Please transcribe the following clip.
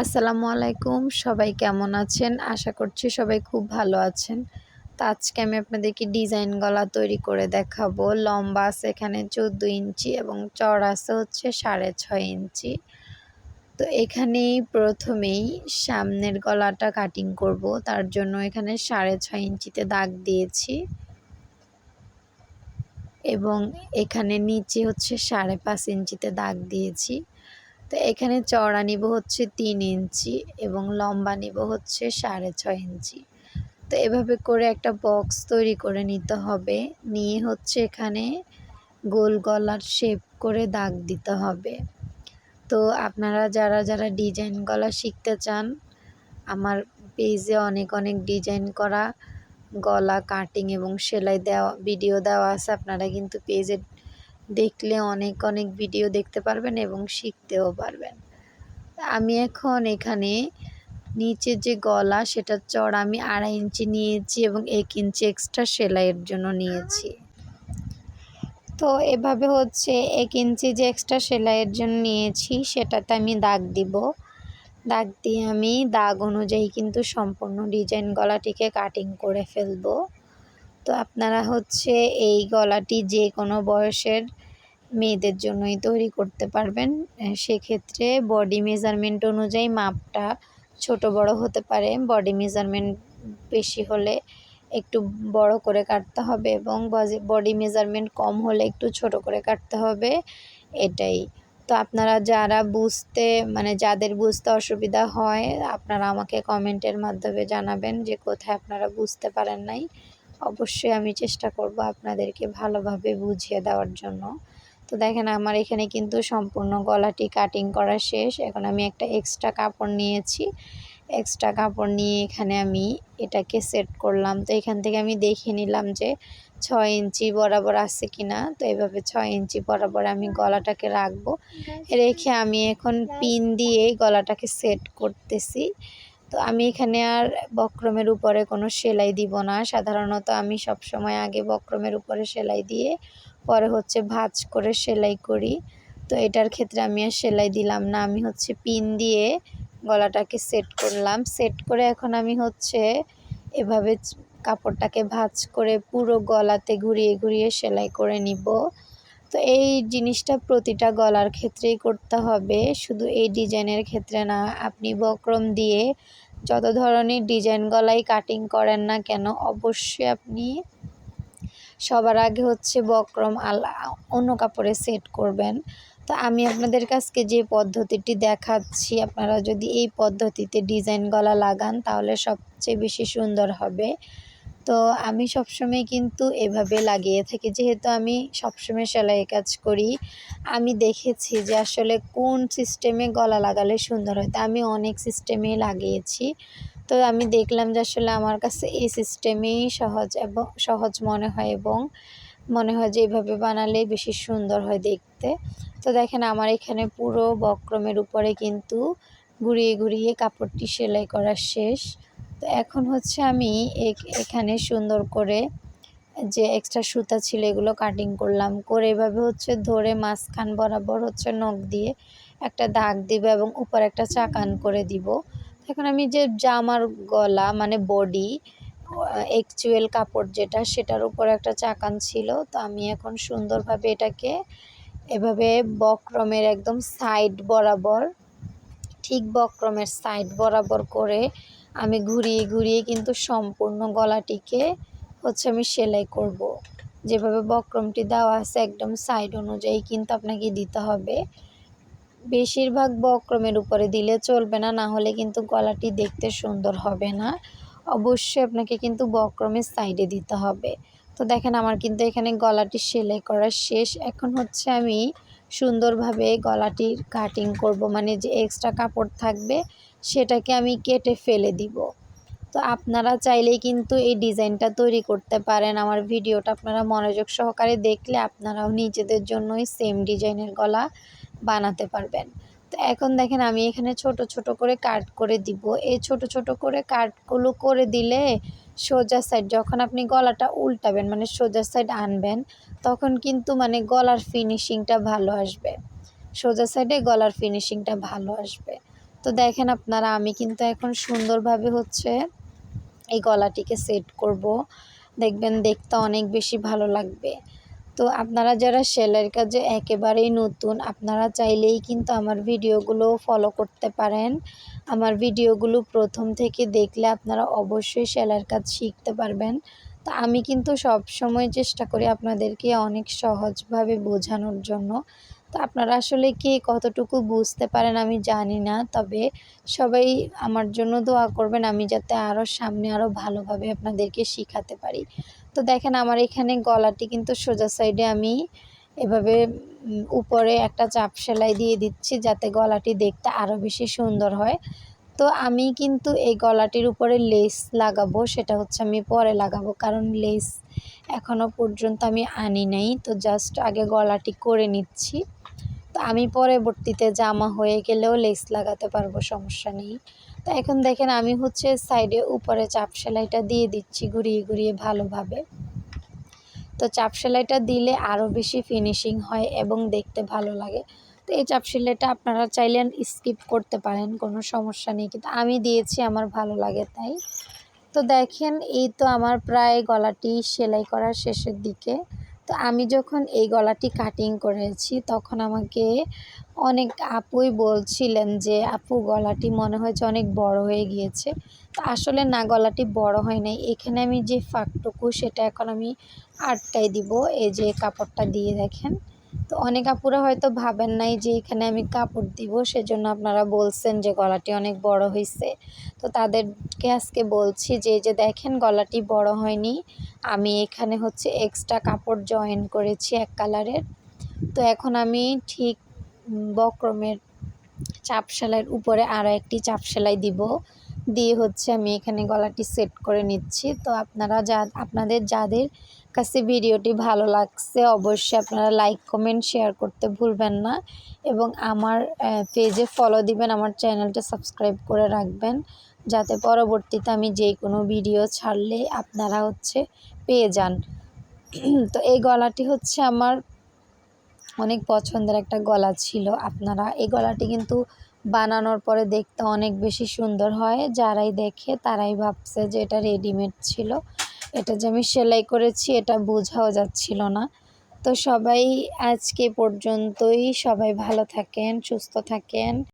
আসসালামু আলাইকুম। সবাই কেমন আছেন? আশা করছি সবাই খুব ভালো আছেন। তো আজকে আমি আপনাদেরকে ডিজাইন গলা তৈরি করে দেখাবো। লম্বা আছে এখানে চোদ্দ ইঞ্চি এবং চড় আছে হচ্ছে সাড়ে ছয় ইঞ্চি। তো এখানেই প্রথমেই সামনের গলাটা কাটিং করব। তার জন্য এখানে সাড়ে ছয় ইঞ্চিতে দাগ দিয়েছি। এবং এখানে নিচে হচ্ছে সাড়ে পাঁচ ইঞ্চিতে দাগ দিয়েছি। তো এখানে চড়া নিব হচ্ছে তিন ইঞ্চি এবং লম্বা নিব হচ্ছে সাড়ে ছয় ইঞ্চি। তো এভাবে করে একটা বক্স তৈরি করে নিতে হবে। নিয়ে হচ্ছে এখানে গোল গলার শেপ করে দাগ দিতে হবে। তো আপনারা যারা যারা ডিজাইন গলা শিখতে চান, আমার পেজে অনেক অনেক ডিজাইন করা গলা কাটিং এবং সেলাই দেওয়া, ভিডিও দেওয়া আছে, আপনারা কিন্তু পেজে দেখলে অনেক অনেক ভিডিও দেখতে পারবেন এবং শিখতেও পারবেন। আমি এখন এখানে নিচে যে গলা সেটা চড় আমি আড়াই ইঞ্চি নিয়েছি এবং এক ইঞ্চি এক্সট্রা সেলাইয়ের জন্য নিয়েছি। তো এভাবে হচ্ছে এক ইঞ্চি যে এক্সট্রা সেলাইয়ের জন্য নিয়েছি, সেটাতে আমি দাগ দিব। দাগ দিয়ে আমি দাগ অনুযায়ী কিন্তু সম্পূর্ণ ডিজাইন গলাটিকে কাটিং করে ফেলব। তো আপনারা হচ্ছে এই গলাটি যে কোনো বয়সের মেয়েদের জন্যই তৈরি করতে পারবেন। সেক্ষেত্রে বডি মেজারমেন্ট অনুযায়ী মাপটা ছোট বড় হতে পারে। বডি মেজারমেন্ট বেশি হলে একটু বড় করে কাটতে হবে এবং বডি মেজারমেন্ট কম হলে একটু ছোট করে কাটতে হবে এটাই। তো আপনারা যারা বুঝতে মানে যাদের বুঝতে অসুবিধা হয়, আপনারা আমাকে কমেন্টের মাধ্যমে জানাবেন যে কোথায় আপনারা বুঝতে পারেন নাই। অবশ্যই আমি চেষ্টা করব আপনাদেরকে ভালোভাবে বুঝিয়ে দেওয়ার জন্য। তো দেখেন আমার এখানে কিন্তু সম্পূর্ণ গলাটি কাটিং করা শেষ। এখন আমি একটা এক্সট্রা কাপড় নিয়েছি। এক্সট্রা কাপড় নিয়ে এখানে আমি এটাকে সেট করলাম। তো এখান থেকে আমি দেখে নিলাম যে ছয় ইঞ্চি বরাবর আছে কিনা। তো এভাবে ছয় ইঞ্চি বরাবর আমি গলাটাকে রাখব। রেখে আমি এখন পিন দিয়ে গলাটাকে সেট করতেছি। তো আমি এখানে আর বক্রমের উপরে কোনো সেলাই দিব না। সাধারণত আমি সব সময় আগে বক্রমের উপরে সেলাই দিয়ে পরে হচ্ছে ভাঁজ করে সেলাই করি। তো এটার ক্ষেত্রে আমি আর সেলাই দিলাম না। আমি হচ্ছে পিন দিয়ে গলাটাকে সেট করলাম। সেট করে এখন আমি হচ্ছে এভাবে কাপড়টাকে ভাঁজ করে পুরো গলাতে ঘুরিয়ে ঘুরিয়ে সেলাই করে নিব। তো এই জিনিসটা প্রতিটা গলার ক্ষেত্রেই করতে হবে। শুধু এই ডিজাইনের ক্ষেত্রে না, আপনি বক্রম দিয়ে যত ধরনের ডিজাইন গলাই কাটিং করেন না কেন, অবশ্যই আপনি সবার আগে হচ্ছে বক্রম আলা অন্য কাপড়ে সেট করবেন। তো আমি আপনাদের কাছকে যে পদ্ধতিটি দেখাচ্ছি, আপনারা যদি এই পদ্ধতিতে ডিজাইন গলা লাগান, তাহলে সবচেয়ে বেশি সুন্দর হবে। তো আমি সবসময় কিন্তু এভাবে লাগিয়ে থাকি। যেহেতু আমি সবসময় সেলাই কাজ করি, আমি দেখেছি যে আসলে কোন সিস্টেমে গলা লাগালে সুন্দর হয়। তা আমি অনেক সিস্টেমেই লাগিয়েছি। তো আমি দেখলাম যে আসলে আমার কাছে এই সিস্টেমেই সহজ এবং সহজ মনে হয় এবং মনে হয় যে এইভাবে বানালে বেশি সুন্দর হয় দেখতে। তো দেখেন আমার এখানে পুরো বক্রমের উপরে কিন্তু ঘুরিয়ে ঘুরিয়ে কাপড়টি সেলাই করা শেষ। তো এখন হচ্ছে আমি এখানে সুন্দর করে যে এক্সট্রা সুতা ছিল এগুলো কাটিং করলাম। করে এভাবে হচ্ছে ধরে মাঝখান বরাবর হচ্ছে নখ দিয়ে একটা দাগ দিব এবং উপর একটা চাকান করে দিব। এখন আমি যে জামার গলা মানে বডি একচুয়াল কাপড় যেটা, সেটার উপর একটা চাকান ছিল। তো আমি এখন সুন্দরভাবে এটাকে এভাবে বক্রমের একদম সাইড বরাবর, ঠিক বক্রমের সাইড বরাবর করে আমি ঘুরিয়ে ঘুরিয়ে কিন্তু সম্পূর্ণ গলাটিকে হচ্ছে আমি সেলাই করব। যেভাবে বক্রমটি দেওয়া আছে একদম সাইড অনুযায়ী কিন্তু আপনাকে দিতে হবে। বেশিরভাগ বক্রমের উপরে দিলে চলবে না না হলে কিন্তু গলাটি দেখতে সুন্দর হবে না। অবশ্যই আপনাকে কিন্তু বক্রমের সাইডে দিতে হবে। তো দেখেন আমার কিন্তু এখানে গলাটি সেলাই করা শেষ। এখন হচ্ছে আমি সুন্দরভাবে গলাটির কাটিং করব মানে যে এক্সট্রা কাপড় থাকবে সেটাকে আমি কেটে ফেলে দিব। তো আপনারা চাইলেই কিন্তু এই ডিজাইনটা তৈরি করতে পারেন। আমার ভিডিওটা আপনারা মনোযোগ সহকারে দেখলে আপনারাও নিজেদের জন্যই সেম ডিজাইনের গলা বানাতে পারবেন। তো এখন দেখেন আমি এখানে ছোট ছোট করে কাট করে দিব। এই ছোট ছোট করে কাটগুলো করে দিলে সোজা সাইড যখন আপনি গলাটা উল্টাবেন মানে সোজা সাইড আনবেন, তখন কিন্তু মানে গলার ফিনিশিংটা ভালো আসবে। সোজা সাইডে গলার ফিনিশিংটা ভালো আসবে। তো দেখেন আপনারা, আমি কিন্তু এখন সুন্দরভাবে হচ্ছে এই গলাটিকে সেট করব। দেখবেন দেখতে অনেক বেশি ভালো লাগবে। তো আপনারা যারা সেলাইয়ের কাজে একেবারেই নতুন, আপনারা চাইলেই কিন্তু আমার ভিডিওগুলো ফলো করতে পারেন। আমার ভিডিওগুলো প্রথম থেকে দেখলে আপনারা অবশ্যই সেলাইয়ের কাজ শিখতে পারবেন। তো আমি কিন্তু সব সময় চেষ্টা করি আপনাদেরকে অনেক সহজভাবে বোঝানোর জন্য। তো আপনারা আসলে কে কতটুকু বুঝতে পারেন আমি জানি না। তবে সবাই আমার জন্য দোয়া করবেন আমি যাতে আরও সামনে আরও ভালোভাবে আপনাদেরকে শেখাতে পারি। তো দেখেন আমার এখানে গলাটি কিন্তু সোজা সাইডে আমি এভাবে উপরে একটা চাপ সেলাই দিয়ে দিচ্ছি যাতে গলাটি দেখতে আরও বেশি সুন্দর হয়। তো আমি কিন্তু এই গলাটির উপরে লেস লাগাবো সেটা হচ্ছে আমি পরে লাগাবো কারণ লেস এখনও পর্যন্ত আমি আনি নাই। তো জাস্ট আগে গলাটি করে নিচ্ছি। আমি পরবর্তীতে জামা হয়ে গেলেও লেস লাগাতে পারব, সমস্যা নেই। তো এখন দেখেন আমি হচ্ছে সাইডে উপরে চাপ সেলাইটা দিয়ে দিচ্ছি ঘুরিয়ে ঘুরিয়ে ভালোভাবে। তো চাপ সেলাইটা দিলে আরও বেশি ফিনিশিং হয় এবং দেখতে ভালো লাগে। তো এই চাপ সেলাইটা আপনারা চাইলেন স্কিপ করতে পারেন, কোনো সমস্যা নেই। কিন্তু আমি দিয়েছি, আমার ভালো লাগে তাই। তো দেখেন, এই তো আমার প্রায় গলাটি সেলাই করার শেষের দিকে। তো আমি যখন এই গলাটি কাটিং করেছি, তখন আমাকে অনেক আপুই বলছিলেন যে, আপু, গলাটি মনে হয়েছে অনেক বড় হয়ে গিয়েছে। তো আসলে না, গলাটি বড় হয় নাই। এখানে আমি যে ফাঁকটুকু, সেটা এখন আমি আটকাই দিব। এই যে কাপড়টা দিয়ে দেখেন। তো অনেক আপুরা হয়তো ভাবেন নাই যে এখানে আমি কাপড় দিব, সেজন্য আপনারা বলছেন যে গলাটি অনেক বড় হয়েছে তো তাদেরকে আজকে বলছি যে যে দেখেন গলাটি বড় হয়নি, আমি এখানে হচ্ছে এক্সট্রা কাপড় জয়েন করেছি এক কালারের তো এখন আমি ঠিক বক্রমের চাপ সেলাইয়ের উপরে আরও একটি চাপ সেলাই দিব। দিয়ে হচ্ছে আমি এখানে গলাটি সেট করে নিচ্ছি। তো আপনারা যা, আপনাদের যাদের কাছে ভিডিওটি ভালো লাগছে অবশ্যই আপনারা লাইক কমেন্ট শেয়ার করতে ভুলবেন না এবং আমার পেজে ফলো দিবেন, আমার চ্যানেলটা সাবস্ক্রাইব করে রাখবেন। যাতে পরবর্তীতে আমি যে কোনো ভিডিও ছাড়লে আপনারা হচ্ছে পেয়ে যান। তো এই গলাটি হচ্ছে আমার অনেক পছন্দের একটা গলা ছিল। আপনারা এই গলাটি কিন্তু বানানোর পরে দেখতে অনেক বেশি সুন্দর হয়। যারাই দেখে তারাই ভাবছে যে এটা রেডিমেড ছিল। এটা যে আমি সেলাই করেছি এটা বোঝাও যাচ্ছিল না। তো সবাই আজকে পর্যন্তই। সবাই ভালো থাকেন, সুস্থ থাকেন।